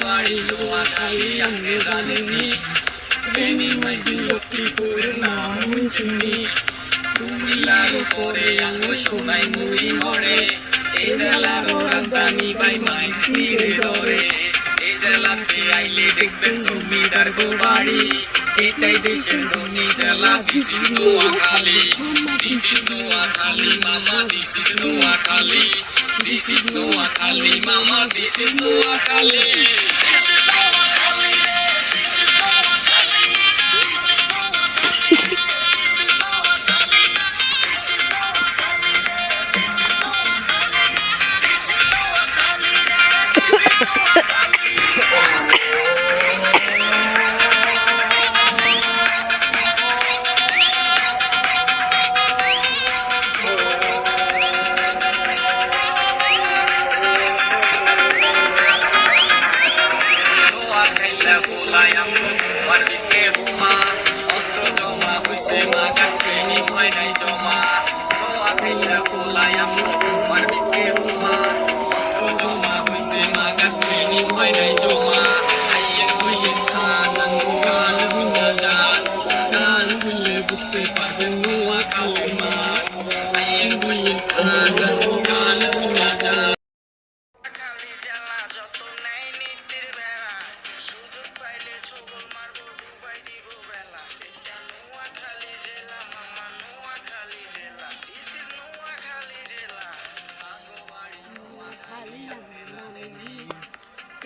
বাড়ি নোয়াখালী আপনি জানেননি ফেনী মাইজি লক্ষ্মীপুরের নাম শুনছেননি কুমিল্লার উপরে আঙ্গু সোনাই মুড়ি মরে এই জেলার রাজধানী বাই মাইজ তীরে ধরে এই জেলাতে আইলে দেখবেন জমিদার গো বাড়ি এটাই দেশের ধনী জেলা this is Noakhali this is Noakhali মামা this is Noakhali This is Noah Kali, mama, this is Noah Kali. তোমার দিকে বোমা অস্ত্র জমা হইছে মাগার ট্রেনিং হয় নাই জমা নোয়া খাইলা ফুলাই আমু তোমার দিকে বোমা অস্ত্র জমা হইছে মাগার ট্রেনিং হয় নাই জমা আইয়ের হইয়ের খান আঙ্গু গান হুইনা যান গান হইলে বুঝতে পারবেন নোয়া খালি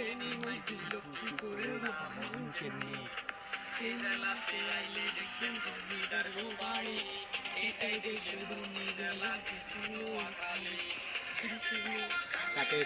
ফেনী মাইজি লক্ষ্মীপুরের নাম শুনছেনি এই জেলাতে আইলে দেখবেন জমিদার গো বাড়ি এটাই দেশের ধনী জেলা কিছু নোয়াখালী কিছু কাটে